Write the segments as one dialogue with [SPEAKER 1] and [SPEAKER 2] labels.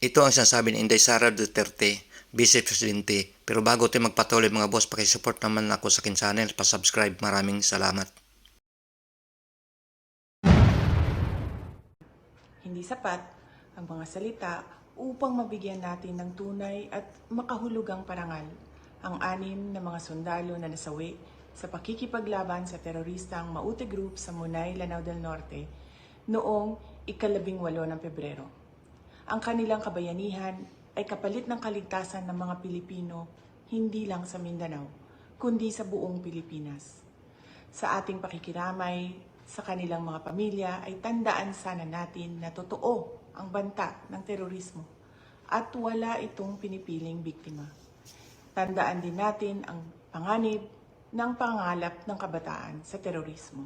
[SPEAKER 1] Ito ang sinasabi ni Inday Sara Duterte, Vice Presidente. Pero bago tayo magpatuloy mga boss, pakisupport naman ako sa akin channel, pa-subscribe. Maraming salamat.
[SPEAKER 2] Hindi sapat ang mga salita upang mabigyan natin ng tunay at makahulugang parangal ang anim na mga sundalo na nasawi sa pakikipaglaban sa teroristang Maute Group sa Munay, Lanao del Norte noong ikalabing walo ng Pebrero. Ang kanilang kabayanihan ay kapalit ng kaligtasan ng mga Pilipino hindi lang sa Mindanao, kundi sa buong Pilipinas. Sa ating pakikiramay sa kanilang mga pamilya ay tandaan sana natin na totoo ang banta ng terorismo at wala itong pinipiling biktima. Tandaan din natin ang panganib ng pangalap ng kabataan sa terorismo.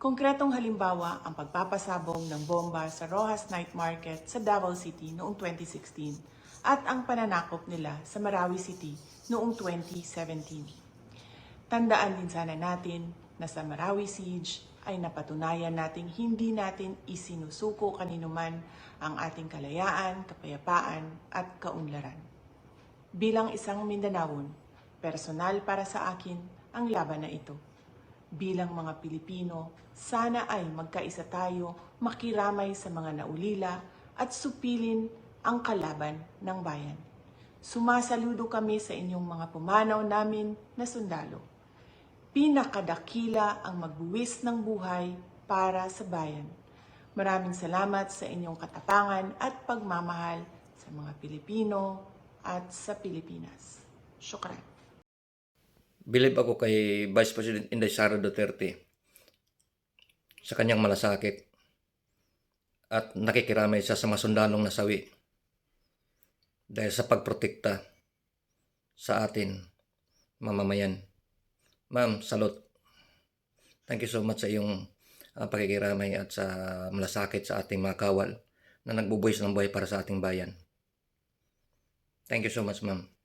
[SPEAKER 2] Konkretong halimbawa ang pagpapasabong ng bomba sa Rojas Night Market sa Davao City noong 2016 at ang pananakop nila sa Marawi City noong 2017. Tandaan din sana natin na sa Marawi Siege ay napatunayan nating hindi natin isinusuko kaninuman ang ating kalayaan, kapayapaan at kaunlaran. Bilang isang Mindanaon, personal para sa akin ang laban na ito. Bilang mga Pilipino, sana ay magkaisa tayo makiramay sa mga naulila at supilin ang kalaban ng bayan. Sumasaludo kami sa inyong mga pumanaw namin na sundalo. Pinakadakila ang magbuwis ng buhay para sa bayan. Maraming salamat sa inyong katapangan at pagmamahal sa mga Pilipino at sa Pilipinas. Syukran.
[SPEAKER 1] Believe ako kay Vice President Inday Sara Duterte sa kanyang malasakit at nakikiramay siya sa mga sundalong nasawi dahil sa pagprotekta sa atin mamamayan. Ma'am, salute. Thank you so much sa iyong uh, pakikiramay at sa malasakit sa ating mga kawal na nagbubuhis ng buhay para sa ating bayan. Thank you so much, ma'am.